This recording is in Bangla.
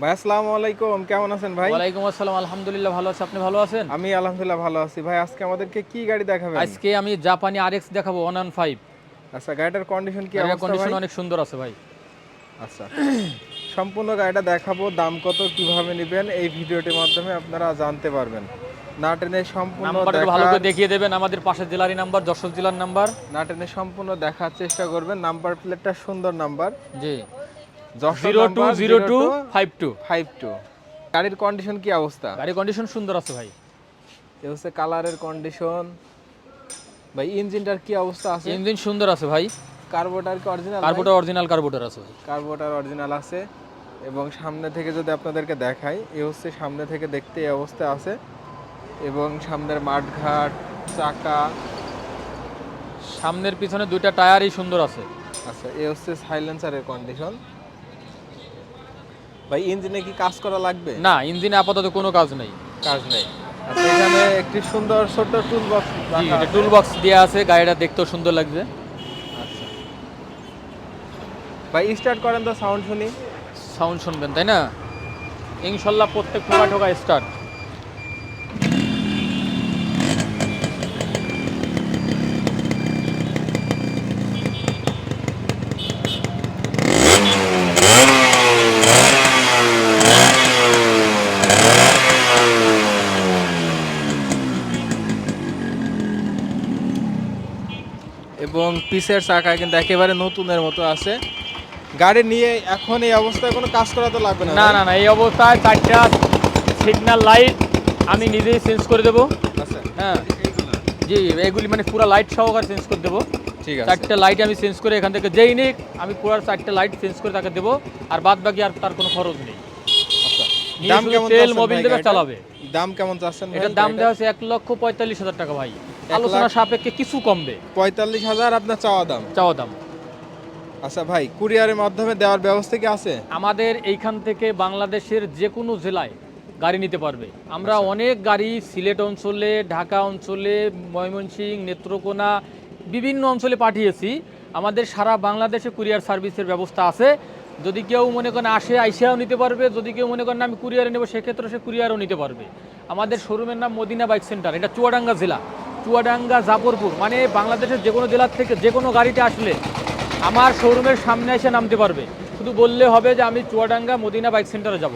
ভাই আসসালামু আলাইকুম। কেমন আছেন ভাই? ওয়ালাইকুম আসসালাম আলহামদুলিল্লাহ ভালো আছি। আপনি ভালো আছেন? আমি আলহামদুলিল্লাহ ভালো আছি। ভাই আজকে আমাদেরকে কি গাড়ি দেখাবেন? আজকে আমি জাপানি আরএক্স দেখাবো ওয়ান ওয়ান ফাইভ আচ্ছা গাড়িটার কন্ডিশন কি অবস্থা কন্ডিশন অনেক সুন্দর আছে ভাই। আচ্ছা সম্পূর্ণ গাড়িটা দেখাবো দাম কত কীভাবে নেবেন এই ভিডিওটির মাধ্যমে আপনারা জানতে পারবেন। না টেনে সম্পূর্ণ নাম্বারটা ভালো করে দেখিয়ে দেবেন আমাদের পাশের জেলারই নাম্বার যশোর জেলার নাম্বার না টেনে সম্পূর্ণ দেখার চেষ্টা করবেন। নাম্বার প্লেটটা সুন্দর নাম্বার জি। Zero two zero two five two five two গাড়ির কন্ডিশন কি অবস্থা? গাড়ি কন্ডিশন সুন্দর আছে ভাই। এ হচ্ছে কালারের কন্ডিশন ভাই ইঞ্জিনটার কি অবস্থা আছে? ইঞ্জিন সুন্দর আছে ভাই। কার্বোটার কি অরিজিনাল কার্বোটার অরিজিনাল কার্বোটার আছে ভাই। কার্বোটার অরিজিনাল আছে। এবং সামনে থেকে যদি আপনাদেরকে দেখাই এ হচ্ছে সামনে থেকে দেখতে এই অবস্থা আছে। এবং সামনের মাঠঘাট চাকা। সামনের পিছনে দুইটা টায়ারই সুন্দর আছে। আচ্ছা এ হচ্ছে সাইলেন্সারের কন্ডিশন ভাই ইঞ্জিনে কি কাজ করা লাগবে? না ইঞ্জিনে আপাতত কোনো কাজ নেই। কাজ নেই। আচ্ছা এখানে একটি সুন্দর ছোট্ট টুল বক্স এটা টুল বক্স দেওয়া আছে গাড়িটা দেখতেও সুন্দর লাগছে। আচ্ছা। ভাই স্টার্ট করেন তো সাউন্ড শুনি। সাউন্ড শুনবেন তাই না? ইনশাল্লাহ প্রত্যেক ঠোকা ঠোকা স্টার্ট এবং পিসের চাকা কিন্তু একেবারে নতুনের মতো আছে। গাড়ি নিয়ে এখন এই অবস্থায় কোনো কাজ করা তো লাগবে না না না না এই অবস্থায় চারটা সিগন্যাল লাইট আমি নিজেই চেঞ্জ করে দেবো। আচ্ছা। হ্যাঁ। জি এগুলি মানে পুরো লাইট সহকারে চেঞ্জ করে দেবো। ঠিক আছে। চারটে লাইট আমি চেঞ্জ করে এখান থেকে যেই নিক আমি পুরো চারটে লাইট চেঞ্জ করে তাকে দেবো। আর বাদ বাকি আর তার কোনো খরচ নেই। আচ্ছা। দাম কেমন তেল মোবিল দেবে চালাবে। দাম কেমন চাচ্ছেন এটার দাম দেওয়া হচ্ছে এক লক্ষ পঁয়তাল্লিশ হাজার টাকা ভাই। আলোচনা সাপেক্ষে কিছু কমবে। পঁয়তাল্লিশ হাজার আপনার চাওয়া দাম। চাওয়া দাম। আচ্ছা ভাই কুরিয়ারের মাধ্যমে দেওয়ার ব্যবস্থা কি আছে? আমাদের এইখান থেকে বাংলাদেশের যে কোনো জেলায় গাড়ি নিতে পারবে। আমরা অনেক গাড়ি সিলেট অঞ্চলে ঢাকা অঞ্চলে ময়মনসিংহ নেত্রকোনা বিভিন্ন অঞ্চলে পাঠিয়েছি। আমাদের সারা বাংলাদেশে কুরিয়ার সার্ভিসের ব্যবস্থা আছে। যদি কেউ মনে করেন আসে আইসিয়াও নিতে পারবে। যদি কেউ মনে করেন আমি কুরিয়ারে নেব সেক্ষেত্রে সে কুরিয়ারও নিতে পারবে। আমাদের শোরুমের নাম মদিনা বাইক সেন্টার এটা চুয়াডাঙ্গা জেলা। চুয়াডাঙ্গা, জাফরপুর মানে বাংলাদেশের যে কোনো জেলার থেকে যে কোনো গাড়িতে আসলে আমার শোরুমের সামনে এসে নামতে পারবে। শুধু বললে হবে যে আমি চুয়াডাঙ্গা মদিনা বাইক সেন্টারে যাব।